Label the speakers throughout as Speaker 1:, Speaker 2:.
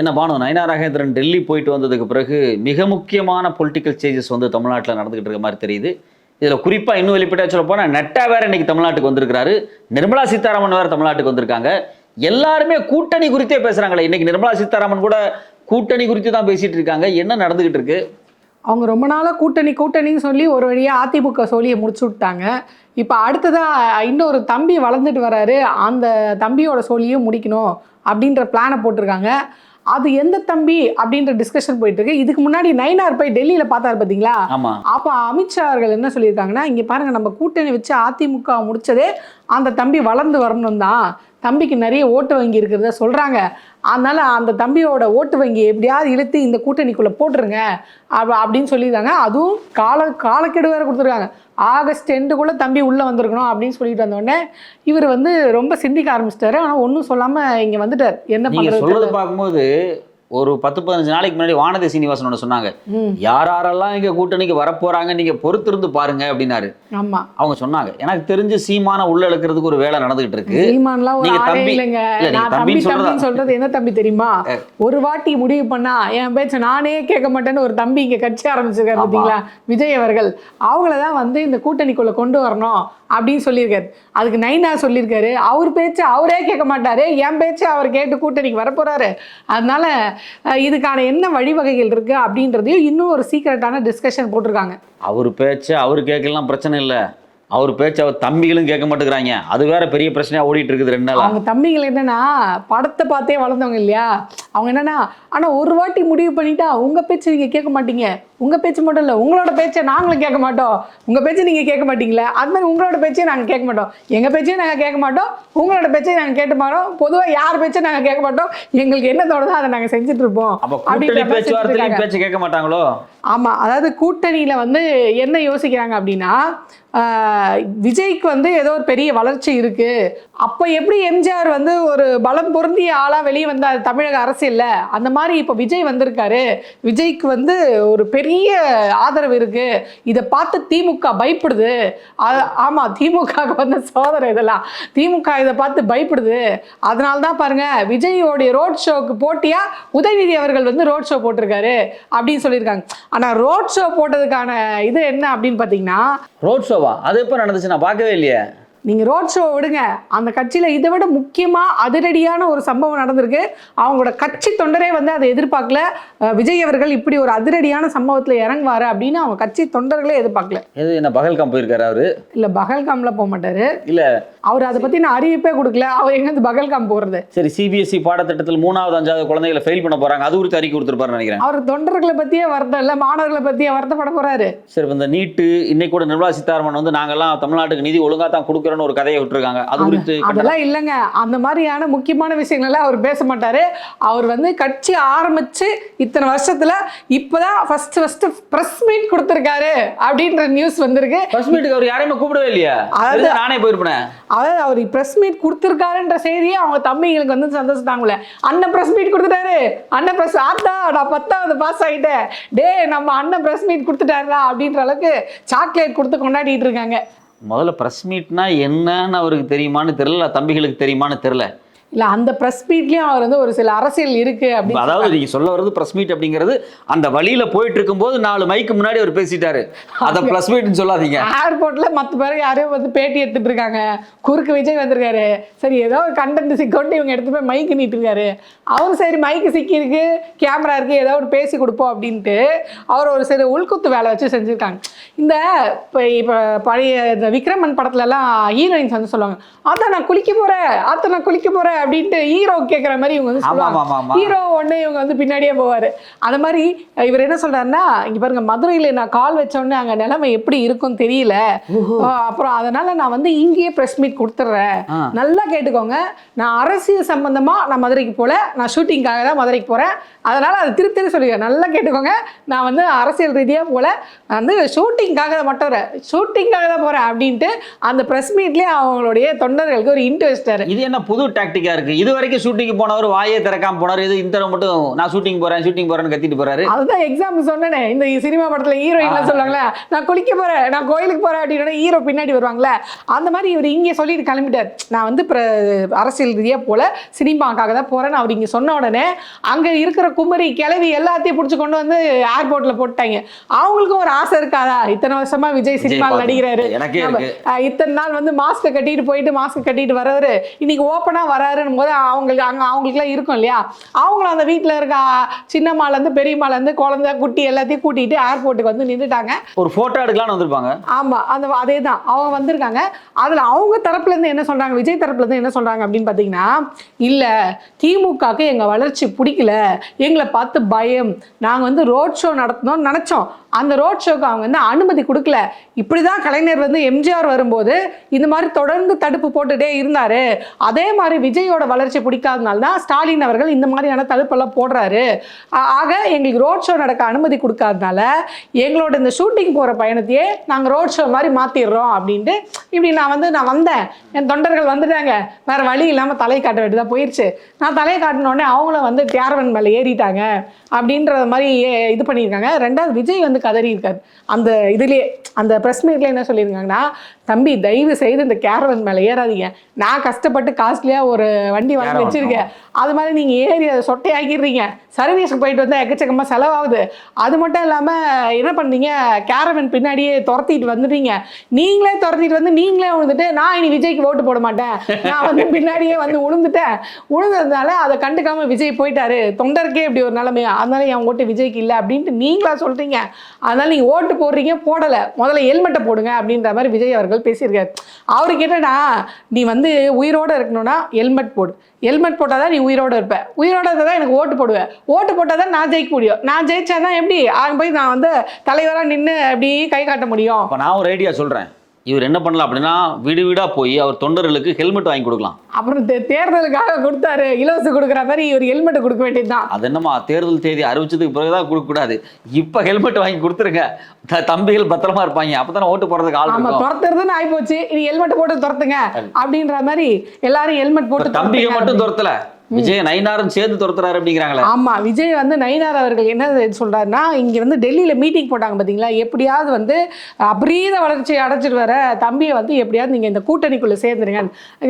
Speaker 1: என்ன பானு நயனா ராகேந்திரன் டெல்லி போயிட்டு வந்ததுக்கு பிறகு மிக முக்கியமான பொலிட்டிக்கல் சேஞ்சஸ் வந்து தமிழ்நாட்டில் நடந்துகிட்டு இருக்க மாதிரி தெரியுது. இதில் குறிப்பாக இன்னும் வெளிப்படையாக சொல்ல போனால் நட்டா வேற இன்னைக்கு தமிழ்நாட்டுக்கு வந்திருக்கிறாரு. நிர்மலா சீதாராமன் வேறு தமிழ்நாட்டுக்கு வந்திருக்காங்க. எல்லாருமே கூட்டணி குறித்தே பேசுறாங்களே. இன்னைக்கு நிர்மலா சீதாராமன் கூட கூட்டணி குறித்து தான் பேசிகிட்டு இருக்காங்க. என்ன நடந்துகிட்டு இருக்கு?
Speaker 2: அவங்க ரொம்ப நாளாக கூட்டணி கூட்டணின்னு சொல்லி ஒரு வழியாக அதிமுக சோழியை முடிச்சு விட்டாங்க. இப்போ அடுத்ததாக இன்னொரு தம்பி வளர்ந்துட்டு வராரு. அந்த தம்பியோட சோழியும் முடிக்கணும் அப்படின்ற பிளானை போட்டிருக்காங்க. அது எந்த தம்பி அப்படின்ற டிஸ்கஷன் போயிட்டு இருக்கு இதுக்கு முன்னாடி நைனார் போய் டெல்லியில் பார்த்தாரு பார்த்தீங்களா
Speaker 1: ஆமா.
Speaker 2: அப்போ அமித்ஷா அவர்கள் என்ன சொல்லியிருக்காங்கன்னா இங்கே பாருங்க நம்ம கூட்டணி வச்சு அதிமுக முடிச்சதே அந்த தம்பி வளர்ந்து வரணும் தான் தம்பிக்கு நிறைய ஓட்டு வங்கி இருக்கிறத சொல்கிறாங்க அதனால அந்த தம்பியோட ஓட்டு வங்கி எப்படியாவது இழுத்து இந்த கூட்டணிக்குள்ளே போட்டுருங்க. அப்ப- அப்படின்னு சொல்லியிருக்காங்க. அதுவும் கால காலக்கெடு வேறு கொடுத்துருக்காங்க. ஆகஸ்ட் எண்டுக்குள்ளே தம்பி உள்ளே வந்திருக்கணும் அப்படின்னு சொல்லிட்டு வந்தோடனே இவர் வந்து ரொம்ப சிந்திக்க ஆரம்பிச்சிட்டாரு. ஆனால் ஒன்றும் சொல்லாமல் இங்கே வந்துட்டார். என்ன பண்ணுறது
Speaker 1: பார்க்கும்போது ஒரு பத்து பதினஞ்சு நாளைக்கு முன்னாடி வானதி சீனிவாசன் ஒன்று சொன்னாங்க. யார் யாரெல்லாம் இங்க கூட்டணிக்கு வரப்போறாங்க நீங்க பொறுத்திருந்து பாருங்க அப்படின்னாரு.
Speaker 2: ஆமாம்
Speaker 1: அவங்க சொன்னாங்க. எனக்கு தெரிஞ்சு சீமான உள்ள இழுக்கிறதுக்கு ஒரு வேலை நடந்துகிட்டு இருக்கு நீங்க தம்பி-
Speaker 2: தம்பி
Speaker 1: சொல்றதா-
Speaker 2: என்ன தம்பி தெரியுமா? ஒரு வாட்டி முடிவு பண்ணா என் பேச்ச நானே கேட்க மாட்டேன்னு ஒரு தம்பி இங்க கட்சி ஆரம்பிச்சிருக்காரு
Speaker 1: ஆமா.
Speaker 2: பார்த்தீங்களா விஜய் அவர்கள். அவங்கள தான் வந்து இந்த கூட்டணிக்குள்ள கொண்டு வரணும் அப்படின்னு சொல்லியிருக்காரு. அதுக்கு நைனா சொல்லியிருக்காரு. அவர் பேச்சு அவரே கேட்க மாட்டாரு. என் பேச்சு அவர் கேட்டு கூட்டணிக்கு வரப்போறாரு. அதனால இதுக்கான என்ன வழிவகைகள் இருக்கு அப்படின்றதையும் இன்னும் ஒரு சீக்கிரட்டான டிஸ்கஷன் போட்டிருக்காங்க.
Speaker 1: அவர் பேச்சு அவர் கேட்கலாம் பிரச்சனை இல்லை. அவர் பேச்சு அவர் தம்பிகளும் கேட்க மாட்டேங்கிறாங்க. அது வேற பெரிய பிரச்சனையா ஓடிட்டு இருக்குது ரெண்டு நாளா.
Speaker 2: அவங்க தம்பிகள் என்னன்னா படத்தை பார்த்தே வளர்ந்தவங்க இல்லையா? அவங்க என்னன்னா ஆனா ஒரு வாட்டி முடிவு பண்ணிட்டா உங்க பேச்சு நீங்க கேட்க மாட்டீங்க. உங்க பேச்சு மட்டும் இல்ல உங்களோட பேச்சை நாங்களும் கேட்க மாட்டோம். உங்க பேச்சு நீங்க கேட்க மாட்டீங்களா? அது மாதிரி உங்களோட பேச்சையும் நாங்க கேட்க மாட்டோம். எங்க பேச்சையும் நாங்க கேட்க மாட்டோம். உங்களோட பேச்சையும் நாங்க கேட்டு மாட்டோம். பொதுவா யார் பேச்சும் நாங்க கேட்க மாட்டோம்? எங்களுக்கு என்ன தோணுதோ அதை நாங்க செஞ்சுட்டு இருப்போம்.
Speaker 1: அப்ப
Speaker 2: அப்படின்ற
Speaker 1: கூட்டணி
Speaker 2: மாதிரி செஞ்சுட்டு
Speaker 1: பேச்சுவார்த்தையிலும்
Speaker 2: இருக்காங்க.
Speaker 1: பேச்சு கேட்க மாட்டாங்களோ?
Speaker 2: ஆமா அதாவது கூட்டணியில வந்து என்ன யோசிக்கிறாங்க அப்படின்னா விஜய்க்கு வந்து ஏதோ ஒரு பெரிய வளர்ச்சி இருக்கு. அப்போ எப்படி எம்ஜிஆர் வந்து ஒரு பலம் பொருந்திய ஆளா வெளியே வந்தார் தமிழக அரசியல்ல? அந்த மாதிரி இப்போ விஜய் வந்திருக்காரு. விஜய்க்கு வந்து ஒரு பெரிய பெரிய ஆதரவு இருக்கு. இதை பார்த்து திமுக பயப்படுது. ஆமா திமுக வந்த சோதனை இதெல்லாம். திமுக இதை பார்த்து பயப்படுது. அதனால தான் பாருங்க விஜயோடைய ரோட் ஷோக்கு போட்டியா உதயநிதி அவர்கள் வந்து ரோட் ஷோ போட்டிருக்காரு அப்படின்னு சொல்லியிருக்காங்க. ஆனா ரோட் ஷோ போட்டதுக்கான இது என்ன அப்படின்னு பார்த்தீங்கன்னா
Speaker 1: ரோட் ஷோவா? அது எப்போ நடந்துச்சு? நான் பார்க்கவே இல்லையே.
Speaker 2: நீங்க ரோட் ஷோ விடுங்க. அந்த கட்சியில இதை விட முக்கியமா அதிரடியான ஒரு சம்பவம் நடந்திருக்கு. அவங்களோட கட்சி தொண்டரே வந்து அதை எதிர்பார்க்கல. விஜய் அவர்கள் இப்படி ஒரு அதிரடியான சம்பவத்துல இறங்குவாரு அப்படின்னு அவங்க கட்சி தொண்டர்களே எதிர்பார்க்கல.
Speaker 1: எது என்ன பகல்காம் போயிருக்காரு அவரு?
Speaker 2: இல்ல பகல்காம்ல போக மாட்டாரு.
Speaker 1: இல்ல
Speaker 2: அவர் அதை பத்தி நான் அறிவிப்பே கொடுக்கல. அவர் எங்க இருந்து பகல்காம் போறது?
Speaker 1: சரி சிபிஎஸ்இ E பாடத்திட்டத்தில் மூணாவது அஞ்சாவது குழந்தைகளை ஃபெயில் பண்ண போறாங்க. அது குறித்து அறிக்கை கொடுத்துருப்பாருன்னு நினைக்கிறேன்.
Speaker 2: அவர் தொண்டர்களை பத்தியே வருத்தம் இல்ல மாணவர்களை பத்தியே வருத்தப்பட போறாரு.
Speaker 1: சரி இந்த நீட்டு இன்னைக்கு கூட நிர்மலா சீதாராமன் வந்து நாங்கெல்லாம் தமிழ்நாட்டுக்கு நிதி ஒழுங்கா தான் கொடுக்குறோன்னு ஒரு கதையை விட்டுருக்காங்க. அது குறித்து
Speaker 2: அதெல்லாம் இல்லைங்க. அந்த மாதிரியான முக்கியமான விஷயங்கள் எல்லாம் அவர் பேச மாட்டாரு. அவர் வந்து கட்சி ஆரம்பிச்சு இத்தனை வருஷத்துல இப்பதான் ஃபர்ஸ்ட் ஃபர்ஸ்ட் பிரஸ் மீட் கொடுத்துருக்காரு அப்படின்ற நியூஸ் வந்திருக்கு.
Speaker 1: ஃபர்ஸ்ட் மீட்டுக்கு அவர் யாரையுமே கூப்பிடவே இல்லையா?
Speaker 2: அதாவது-
Speaker 1: நானே போயிருப்பேன்.
Speaker 2: அதாவது அவர் ப்ரெஸ் மீட் கொடுத்துருக்காருன்ற செய்தியை அவங்க தம்பிங்களுக்கு வந்து சந்தோஷத்தாங்களே அண்ணன் ப்ரெஸ் மீட் கொடுத்துட்டாரு. அண்ணன் ப்ரெஸ் ஆத்தா நான் பத்தாவது பாஸ் ஆகிட்டேன் டே நம்ம அண்ணன் ப்ரெஸ் மீட் கொடுத்துட்டாருடா அப்படின்ற அளவுக்கு சாக்லேட் கொடுத்து கொண்டாடிட்டு இருக்காங்க.
Speaker 1: முதல்ல ப்ரெஸ் மீட்னா என்னன்னு அவருக்கு தெரியுமான்னு தெரியல தம்பிகளுக்கு தெரியுமான்னு தெரியல?
Speaker 2: இல்ல அந்த பிரஸ் மீட்லயும் அவர் வந்து ஒரு சில அரசியல் இருக்கு அப்படின்னு
Speaker 1: அதாவது நீங்க சொல்ல வர்றது பிரஸ் மீட் அப்படிங்கிறது அந்த வழியில போயிட்டு இருக்கும்போது நாலு மைக்கு முன்னாடி அவர் பேசிட்டாரு. அத பிரஸ் மீட்னு சொல்லாதீங்க.
Speaker 2: ஏர்போர்ட்ல மத்த பேர் யாரையும் வந்து பேட்டி எடுத்துட்டு இருக்காங்க. குறுக்கு விஜய் வந்திருக்காரு. சரி ஏதோ ஒரு கண்டென்ட் சிக்கொண்டு இவங்க எடுத்து போய் மைக்கு நீட்டு இருக்காரு. அவரும் சரி மைக்கு சிக்கி இருக்கு கேமரா இருக்கு ஏதோ ஒரு பேசி கொடுப்போம் அப்படின்ட்டு அவர் ஒரு சரி உள்குத்து வேலை வச்சு செஞ்சிருக்காங்க. இந்த இப்போ இப்போ பழைய இந்த விக்ரமன் படத்துல எல்லாம் ஹீரோயின்ஸ் வந்து சொல்லுவாங்க அதான் நான் குளிக்க போறேன் அதான் நான் குளிக்க போறேன் அப்படின்ட்டு ஹீரோ கேட்குற மாதிரி இவங்க வந்து சொல்லுவாங்க. ஹீரோ ஒன்று இவங்க வந்து பின்னாடியே போவார். அந்த மாதிரி இவர் என்ன சொல்றாருன்னா இங்க பாருங்க மதுரையில் நான் கால் வச்ச உடனே அங்கே நிலைமை எப்படி இருக்கும்னு தெரியல. அப்புறம் அதனால நான் வந்து இங்கேயே ப்ரெஸ் மீட் கொடுத்துட்றேன். நல்லா கேட்டுக்கோங்க. நான் அரசியல் சம்பந்தமா நான் மதுரைக்கு போல நான் ஷூட்டிங்காக தான் மதுரைக்கு போறேன். அதனால அது திருப்பி திருப்பி சொல்லிக்கிறேன் நல்லா கேட்டுக்கோங்க. நான் வந்து அரசியல் ரீதியாக நான் வந்து ஷூட்டிங்காக தான் மட்டும் ஷூட்டிங்காக தான் போறேன் அப்படின்ட்டு அந்த ப்ரெஸ் மீட்லேயே அவங்களுடைய தொண்டர்களுக்கு ஒரு வச்சிட்டாரு
Speaker 1: இது என்ன புது டாக்டிக்கா இருக்கு. இது வரைக்கும் ஷூட்டிங் போனவர் வாயே திறக்காம போனார். இது இந்த மட்டும் நான் ஷூட்டிங் போறேன் ஷூட்டிங் போறேன்னு கத்திட்டு போறாரு.
Speaker 2: அதுதான் எக்ஸாம்பிள் சொன்னேனே. இந்த சினிமா படத்துல ஹீரோயின்லாம் சொல்லுவாங்களே நான் குளிக்க போறேன் நான் கோயிலுக்கு போறேன் அப்படின்னு ஹீரோ பின்னாடி வருவாங்களே. அந்த மாதிரி இவர் இங்கே சொல்லிட்டு கிளம்பிட்டார். நான் வந்து அரசியல் ரீதியா போல சினிமாக்காக தான் போறேன்னு அவர் இங்க சொன்ன உடனே அங்க இருக்கிற குமரி கிளவி எல்லாத்தையும் பிடிச்சி கொண்டு வந்து ஏர்போர்ட்ல போட்டாங்க அவங்களுக்கும் ஒரு ஆசை இருக்காதா? இத்தனை வருஷமா விஜய் சினிமாவில். நடிக்கிறாரு. இத்தனை நாள் வந்து மாஸ்க்கை கட்டிட்டு போயிட்டு மாஸ்க் கட்டிட்டு வரவர் இன்னைக்கு ஓப்பனா வராருன்னு போது அவங்களுக்கு அங்க அவங்களுக்குலாம் இருக்கும் இல்லையா? அவங்களும் அந்த வீட்டில் இருக்க சின்னம்மாலேருந்து பெரியம்மாலேருந்து குழந்தை குட்டி எல்லாத்தையும் கூட்டிட்டு ஏர்போர்ட்டுக்கு வந்து நின்றுட்டாங்க
Speaker 1: ஒரு போட்டோ எடுக்கலாம்னு வந்திருப்பாங்க.
Speaker 2: ஆமா அந்த அதே தான் அவங்க வந்திருக்காங்க. அதுல அவங்க தரப்புல இருந்து என்ன சொல்றாங்க? விஜய் தரப்புல இருந்து என்ன சொல்றாங்க அப்படின்னு பாத்தீங்கன்னா இல்ல திமுகக்கு எங்க வளர்ச்சி பிடிக்கல. எங்களை பார்த்து பயம். நாங்க வந்து ரோட் ஷோ நடத்தணும்னு நினைச்சோம். அந்த ரோட் ஷோக்கு அவங்க வந்து அனுமதி கொடுக்கல. இப்படி தான் கலைஞர் வந்து எம்ஜிஆர் வரும்போது இந்த மாதிரி தொடர்ந்து தடுப்பு போட்டுட்டே இருந்தார். அதே மாதிரி விஜயோட வளர்ச்சி பிடிக்காதனால தான் ஸ்டாலின் அவர்கள் இந்த மாதிரியான தடுப்பெல்லாம் போடுறாரு. ஆக எங்களுக்கு ரோட் ஷோ நடக்க அனுமதி கொடுக்காதனால எங்களோட இந்த ஷூட்டிங் போகிற பயணத்தையே நாங்கள் ரோட் ஷோ மாதிரி மாற்றிடுறோம் அப்படின்ட்டு இப்படி நான் வந்து நான் வந்தேன். என் தொண்டர்கள் வந்துட்டாங்க. வேறு வழி இல்லாமல் தலை காட்ட வேண்டியதாக போயிடுச்சு நான் தலையை காட்டினோடனே அவங்களும் வந்து கேரவன் மேலே ஏறிட்டாங்க அப்படின்றத மாதிரி ஏ- இது பண்ணியிருக்காங்க. ரெண்டாவது விஜய் வந்து கதறி இருக்காரு அந்த இதுலேயே அந்த ப்ரெஸ் மீட்ல என்ன சொல்லியிருக்காங்கன்னா தம்பி தயவு செய்து இந்த கேரவன் மேலே ஏறாதீங்க. நான் கஷ்டப்பட்டு காஸ்ட்லியாக ஒரு வண்டி வாங்கி வச்சிருக்கேன். அது மாதிரி நீங்கள் ஏறி அதை சொட்டையாக்கிடுறீங்க. சர்வீஸுக்கு போயிட்டு வந்தால் எக்கச்சக்கமாக செலவாகுது. அது மட்டும் இல்லாமல் என்ன பண்ணீங்க? கேரவன் பின்னாடியே துரத்திட்டு வந்துட்டீங்க. நீங்களே துரத்திட்டு வந்து நீங்களே விழுந்துட்டு நான் இனி விஜய்க்கு ஓட்டு போட மாட்டேன். நான் வந்து பின்னாடியே வந்து விழுந்துட்டேன் விழுந்ததுனால அதை கண்டுக்காம விஜய் போயிட்டாரு. தொண்டருக்கே இப்படி ஒரு நிலைமை. அதனால என் ஓட்டு விஜய்க்கு இல்லை அப்படின்ட்டு நீங்களா சொல்றீங்க. அதனால நீங்க ஓட்டு போடுறீங்க போடலை. முதல்ல ஹெல்மெட்டை போடுங்க அப்படின்ற மாதிரி விஜய் அவர்கள் பேசியிருக்காரு அவருக்கு என்னன்னா நீ வந்து உயிரோட இருக்கணும்னா ஹெல்மெட் போடு. ஹெல்மெட் போட்டால் தான் நீ உயிரோட இருப்பேன் உயிரோட இருந்தால் தான் எனக்கு ஓட்டு போடுவேன் ஓட்டு போட்டால் தான் நான் ஜெயிக்க முடியும். நான் ஜெயிச்சேன்னா எப்படி? அங்கே போய் நான் வந்து தலைவராக நின்று அப்படி கை காட்ட முடியும்?
Speaker 1: அப்போ நான் ஒரு ஐடியா சொல்கிறேன் இவர் என்ன பண்ணலாம் அப்படின்னா வீடு வீடா போய் அவர் தொண்டர்களுக்கு ஹெல்மெட் வாங்கி கொடுக்கலாம்.
Speaker 2: அப்புறம் தேர்தலுக்காக கொடுத்தாரு இலவசம் கொடுக்குற மாதிரி ஒரு ஹெல்மெட் கொடுக்க வேண்டியதுதான்.
Speaker 1: அது என்னம்மா தேர்தல் தேதி அறிவிச்சதுக்கு பிறகுதான் கொடுக்க கூடாது இப்ப ஹெல்மெட் வாங்கி கொடுத்துருங்க. தம்பிகள் பத்திரமா இருப்பாங்க. அப்பதானே ஓட்டு போடுறதுக்கு ஆள் இருக்கும்.
Speaker 2: துரத்துறதுன்னு ஆகி போச்சு இது ஹெல்மெட் போட்டு துரத்துங்க. அப்படின்ற மாதிரி எல்லாரும் ஹெல்மெட் போட்டு
Speaker 1: தம்பிக
Speaker 2: துரத்துங்க
Speaker 1: மட்டும் துரத்தல. விஜய் நயினாரும் சேர்ந்து துரத்துறாரு அப்படிங்கிறாங்களே.
Speaker 2: ஆமா விஜய் வந்து நயினார் அவர்கள் என்ன சொல்றாருன்னா இங்க வந்து டெல்லியில மீட்டிங் போட்டாங்க பாத்தீங்களா? எப்படியாவது வந்து அபரீத வளர்ச்சியை அடைச்சிட்டு வர தம்பியை வந்து எப்படியாவது நீங்க இந்த கூட்டணிக்குள்ள சேர்ந்துருங்க.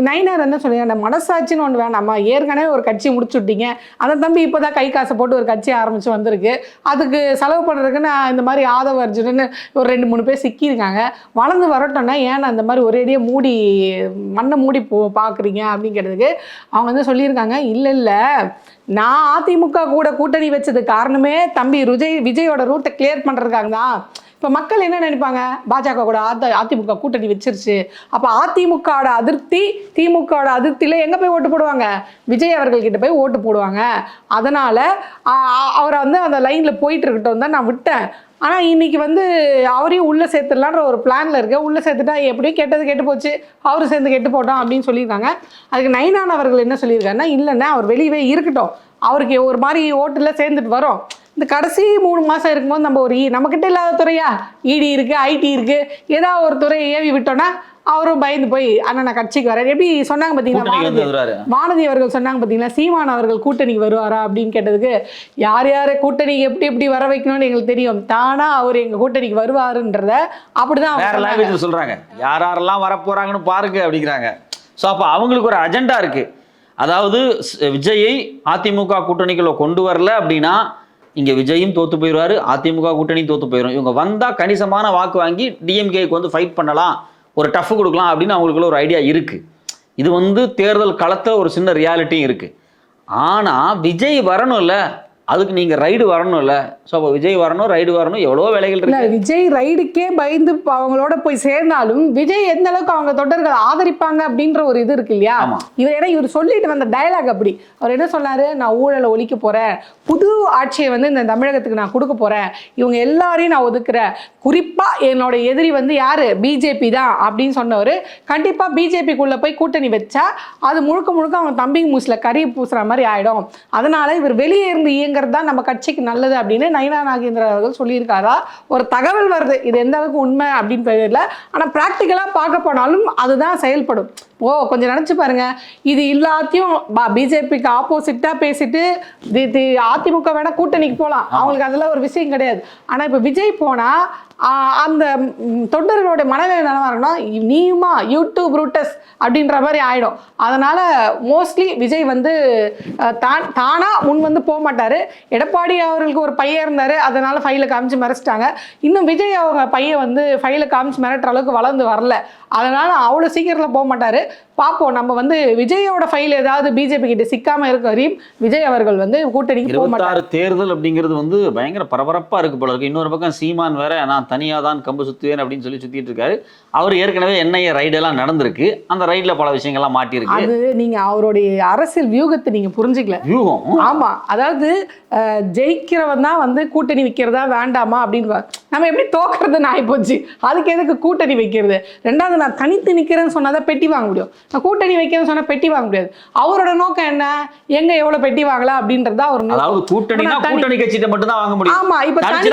Speaker 2: நயினார் என்ன சொல்லுங்க அந்த மனசாட்சின்னு ஒன்று வேணாமா. ஏற்கனவே ஒரு கட்சி முடிச்சு விட்டீங்க அந்த தம்பி இப்போதான் கை காசை போட்டு ஒரு கட்சி ஆரம்பிச்சு வந்திருக்கு. அதுக்கு செலவு பண்ணுறதுக்கு நான் இந்த மாதிரி ஆதவ அர்ஜுனன்னு ஒரு ரெண்டு மூணு பேர் சிக்கியிருக்காங்க. வளர்ந்து வரட்டும்னா ஏன் அந்த மாதிரி ஒரேடியாக மூடி மண்ணை மூடி போ பார்க்குறீங்க அப்படிங்கிறதுக்கு அவங்க வந்து சொல்லியிருக்காங்க. இல்லை இல்லை. நான் அதிமுக கூட கூட்டணி வச்சது காரணமே தம்பி விஜய் விஜயோட ரூட்டை கிளியர் பண்ணுறதுக்காக தான். இப்போ மக்கள் என்ன நினைப்பாங்க? பாஜக கூட அதிமுக கூட்டணி வச்சிருச்சு. அப்போ அதிமுகவோட அதிருப்தி திமுகவோட அதிருப்தியில் எங்கே போய் ஓட்டு போடுவாங்க? விஜய் அவர்கள்கிட்ட போய் ஓட்டு போடுவாங்க. அதனால் அவரை வந்து அந்த லைனில் போயிட்டு இருக்கட்டும் தான் நான் விட்டேன். ஆனால் இன்னைக்கு வந்து அவரையும் உள்ளே சேர்த்துடலான்ற ஒரு பிளானில் இருக்கு. உள்ளே சேர்த்துட்டா எப்படியும் கெட்டது கெட்டு போச்சு. அவரு சேர்ந்து கெட்டு போட்டோம் அப்படின்னு சொல்லியிருக்காங்க. அதுக்கு நைனான் அவர்கள் என்ன சொல்லியிருக்காருன்னா இல்லைன்னா அவர் வெளியவே இருக்கட்டும். அவருக்கு ஒரு மாதிரி ஓட்டில் சேர்ந்துட்டு வரும். இந்த கடைசி மூணு மாதம் இருக்கும்போது நம்ம ஒரு நம்மக்கிட்ட இல்லாத துறையா? இடி இருக்குது ஐடி இருக்குது ஏதாவது ஒரு துறையை ஏவி விட்டோன்னா அவரும் பயந்து போய் அண்ணா நான் கட்சிக்கு வரேன் எப்படி சொன்னாங்க
Speaker 1: வந்து
Speaker 2: வானதி அவர்கள் சொன்னாங்க பார்த்தீங்களா சீமான் அவர்கள் கூட்டணிக்கு வருவாரா அப்படின்னு கேட்டதுக்கு யார் யார் கூட்டணி எப்படி எப்படி வர வைக்கணும்னு எங்களுக்கு தெரியும். தானா அவர் எங்க கூட்டணிக்கு வருவாருன்றத அப்படிதான்
Speaker 1: வேற. லாங்குவேஜ் சொல்றாங்க. யார் யாரெல்லாம் வர போறாங்கன்னு பாருங்க அப்படிங்கிறாங்க. ஸோ அப்போ அவங்களுக்கு ஒரு அஜெண்டா இருக்கு. அதாவது விஜயை அதிமுக கூட்டணிக்குள்ள கொண்டு வரல அப்படின்னா இங்கே விஜயும் தோற்று போயிடுவார் அதிமுக கூட்டணியும் தோற்று போயிடும். இவங்க வந்தால் கணிசமான வாக்கு வாங்கி டிஎம்கேக்கு வந்து ஃபைட் பண்ணலாம் ஒரு டஃப் கொடுக்கலாம் அப்படின்னு அவங்களுக்குள்ள ஒரு ஐடியா இருக்குது இது வந்து தேர்தல் களத்தில் ஒரு சின்ன ரியாலிட்டியும் இருக்குது ஆனால் விஜய் வரணும்ல. அதுக்கு நீங்க ரைடு வரணும்ல ஸோ அப்போ விஜய் வரணும் ரைடு வரணும் எவ்வளோ வேலைகள்
Speaker 2: இல்ல
Speaker 1: இருக்கு.
Speaker 2: விஜய் ரைடுக்கே பயந்து அவங்களோட போய் சேர்ந்தாலும் விஜய் எந்த அளவுக்கு அவங்க தொண்டர்கள் ஆதரிப்பாங்க அப்படின்ற ஒரு இது இருக்கு இல்லையா. இவர் ஏன்னா இவர் சொல்லிட்டு வந்த டயலாக் அப்படி. அவர் என்ன சொன்னாரு? நான் ஊழலை ஒழிக்க போறேன். புது ஆட்சியை வந்து இந்த தமிழகத்துக்கு நான் கொடுக்க போறேன். இவங்க எல்லாரையும் நான் ஒதுக்குறேன். குறிப்பா என்னோட எதிரி வந்து யாரு? பிஜேபி தான் அப்படின்னு சொன்னவர் கண்டிப்பா பிஜேபிக்குள்ள போய் கூட்டணி வச்சா அது முழுக்க முழுக்க அவங்க தம்பி மூசில் கறி பூசுற மாதிரி ஆயிடும். அதனால இவர் வெளியே இருந்து இயங்க இயங்குறது தான் நம்ம கட்சிக்கு நல்லது அப்படின்னு நயினா நாகேந்திரன் அவர்கள் சொல்லியிருக்காரா? ஒரு தகவல் வருது. இது எந்த அளவுக்கு உண்மை அப்படின்னு தெரியல. ஆனால் ப்ராக்டிக்கலாக பார்க்க போனாலும் அதுதான் செயல்படும். ஓ கொஞ்சம் நினச்சி பாருங்க. இது எல்லாத்தையும் பிஜேபிக்கு ஆப்போசிட்டாக பேசிட்டு தி- அதிமுக வேணா கூட்டணிக்கு போகலாம் அவங்களுக்கு அதெல்லாம் ஒரு விஷயம் கிடையாது. ஆனால் இப்போ விஜய் போனால் அந்த தொண்டர்களுடைய மனநிலை என்னவா இருக்குன்னா நீயுமா யூடியூப் ரூட்டஸ் அப்படின்ற மாதிரி ஆயிடும். அதனால மோஸ்ட்லி விஜய் வந்து தான் தானா முன் வந்து போக மாட்டாரு எடப்பாடி அவர்களுக்கு ஒரு பையன் இருந்தாரு அதனால ஃபைல காமிச்சு மிரச்சிட்டாங்க இன்னும் விஜய் அவங்க பையன் வந்து ஃபைல காமிச்சு மிரட்டுற அளவுக்கு வளர்ந்து வரல. அதனால அவ்வளோ சீக்கிரத்தில் போக மாட்டாரு. பார்ப்போம் நம்ம வந்து விஜயோட ஃபைல் ஏதாவது பிஜேபி கிட்ட சிக்காம இருக்க வரையும் விஜய் அவர்கள் வந்து கூட்டணிக்கு போக மாட்டாரு.
Speaker 1: தேர்தல் அப்படிங்கிறது வந்து பயங்கர பரபரப்பா இருக்கு போல இருக்கு. இன்னொரு பக்கம் சீமான் வேற நான் தனியா தான் கம்பு சுத்துவேன் அப்படின்னு சொல்லி சுத்திட்டு இருக்காரு. அவர் ஏற்கனவே என்ஐஏ ரைடெல்லாம் நடந்திருக்கு. அந்த ரைட்ல பல விஷயங்கள்லாம் மாட்டியிருக்கு.
Speaker 2: அது நீங்க அவருடைய அரசியல் வியூகத்தை நீங்க புரிஞ்சுக்கல.
Speaker 1: வியூகம்?
Speaker 2: ஆமா. அதாவது ஜெயிக்கிறவன் தான் வந்து கூட்டணி வைக்கிறதா வேண்டாமா அப்படின்னு நம்ம எப்படி தோக்குறதுன்னு ஆயிப்போச்சு அதுக்கு எதுக்கு கூட்டணி வைக்கிறது? ரெண்டாவது நான் தனித்து நிக்கிறேன்னு சொன்னாதான் பெட்டி வாங்க முடியும். நான் கூட்டணி வைக்கிறேன்னு சொன்னா பெட்டி வாங்க முடியாது. அவரோட நோக்கம் என்ன? எங்க எவ்வளவு பெட்டி வாங்கலாம் அப்படின்றதா நோக்கம்.
Speaker 1: அதாவது
Speaker 2: தனி-
Speaker 1: கூட்டணி கட்சிகிட்ட மட்டும் தான் வாங்க முடியும்.
Speaker 2: ஆமா இப்ப தனித்து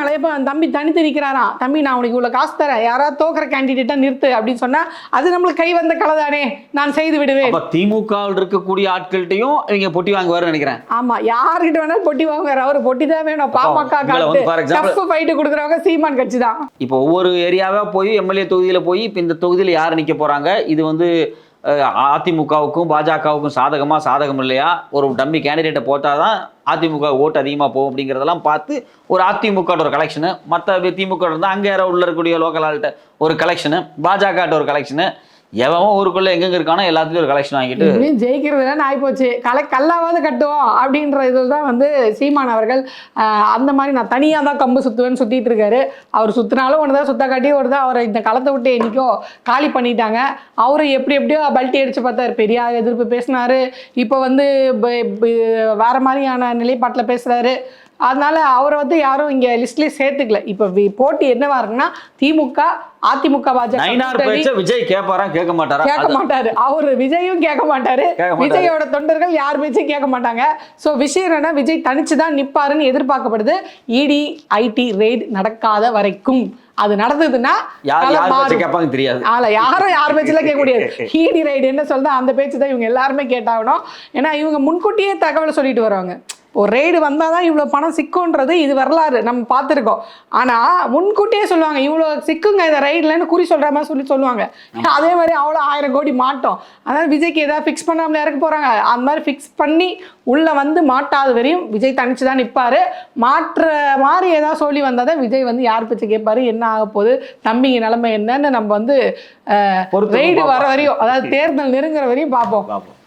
Speaker 1: பல
Speaker 2: இப்ப தம்பி தனித்து நிக்கிறாராம் தம்பி நான் உனக்கு இவ்வளவு காசு தரேன். யாராவது தோக்குற கேண்டிடேட்டா நிறுத்து அப்படின்னு சொன்னா அது நம்மளுக்கு கை வந்த கலை தானே நான் செய்து விடுவேன்.
Speaker 1: திமுகவில் இருக்கக்கூடிய ஆட்கள்கிட்டயும் இவங்க பொட்டி வாங்குவாருன்னு நினைக்கிறேன்.
Speaker 2: ஆமா யார்கிட்ட வேணாலும் பொட்டி வாங்குறாரு அவரு பொட்டி தான் வேணும். பாமக டஃப் ஃபைட் கொடுக்குறவங்க சீமான் கட்சி தான்.
Speaker 1: இப்போ ஒவ்வொரு ஏரியாவா போய் எம்எல்ஏ தொகுதியில போய் இப்போ இந்த தொகுதியில யார் நிக்க போறாங்க? இது வந்து அதிமுகவுக்கும் பாஜகவுக்கும் சாதகமா சாதகம் இல்லையா? ஒரு டம்மி கேண்டிடேட்டை போட்டாதான் அதிமுக ஓட்டு அதிகமாக போகும் அப்படிங்கிறதெல்லாம் பார்த்து ஒரு அதிமுக ஒரு கலெக்ஷனு மற்ற திமுக இருந்தால் அங்கே உள்ள இருக்கக்கூடிய லோக்கல் ஆள்கிட்ட ஒரு கலெக்ஷனு பாஜக ஒரு கலெக்ஷனு எவன் ஊருக்குள்ள எங்கெங்க இருக்கானோ எல்லாத்துலயும் ஒரு கலெக்ஷன் வாங்கிட்டு
Speaker 2: இப்படியும் ஆயிப்போச்சு? கலை கல்லாவது கட்டுவோம் அப்படின்ற இதில் தான் வந்து சீமான் அவர்கள் அந்த மாதிரி நான் தனியாக தான் கம்பு சுற்றுவேன்னு சுற்றிட்டு இருக்காரு. அவர் சுற்றினாலும் ஒன்று தான் சுத்த காட்டி ஒரு தான் அவரை இந்த களத்தை விட்டு என்னைக்கோ காலி பண்ணிட்டாங்க. அவரு எப்படி எப்படியோ பல்ட்டி அடிச்சு பார்த்தாரு. பெரியார் எதிர்ப்பு பேசினாரு. இப்போ வந்து வேற மாதிரியான நிலைப்பாட்டில் பேசுறாரு. அதனால அவரை வந்து யாரும் இங்க லிஸ்ட்லயே சேர்த்துக்கல. இப்போ போட்டி என்னவா இருக்குன்னா திமுக அதிமுக பாஜக
Speaker 1: விஜய் கேட்பாரா கேட்க மாட்டாரா?
Speaker 2: கேட்க மாட்டாரு. அவரு விஜயும் கேட்க மாட்டாரு. விஜயோட தொண்டர்கள் யார் பேச்சும் கேட்க மாட்டாங்க. சோ விஷயம் என்னன்னா விஜய் தனிச்சு தான் நிப்பாருன்னு எதிர்பார்க்கப்படுது. இடி ஐடி ரெய்ட் நடக்காத வரைக்கும். அது நடந்ததுன்னா.
Speaker 1: கேட்பாங்க தெரியாது.
Speaker 2: ஆள யாரும் யார் பேச்சுலாம் கேட்க முடியாது. ஈடி ரைடு என்ன சொல்லுதோ அந்த பேச்சு தான் இவங்க எல்லாருமே கேட்டாகணும். ஏன்னா இவங்க முன்கூட்டியே தகவல் சொல்லிட்டு வருவாங்க. ஒரு ரெய்டு வந்தால் தான் இவ்வளோ பணம் சிக்குன்றது இது வரலாறு. நம்ம பார்த்துருக்கோம். ஆனால் முன்கூட்டியே சொல்லுவாங்க இவ்வளோ சிக்குங்க இந்த ரைட்லன்னு குறி சொல்கிற மாதிரி சொல்லி சொல்லுவாங்க. அதே மாதிரி அவ்வளோ ஆயிரம் கோடி மாட்டோம். அதனால் விஜய்க்கு ஏதாவது ஃபிக்ஸ் பண்ணாமல இறக்க போகிறாங்க அந்த மாதிரி ஃபிக்ஸ் பண்ணி உள்ளே வந்து மாட்டாத வரையும் விஜய் தனிச்சு தான் நிற்பாரு மாற்ற மாதிரி ஏதாவது சொல்லி வந்தால் தான் விஜய் வந்து யார் பேச்சு கேட்பாரு என்ன ஆக போகுது தம்பிங்க நிலைமை என்னன்னு நம்ம வந்து ரெய்டு. வர வரையும் அதாவது தேர்தல் நெருங்குற வரையும் பார்ப்போம்.
Speaker 1: பார்ப்போம்.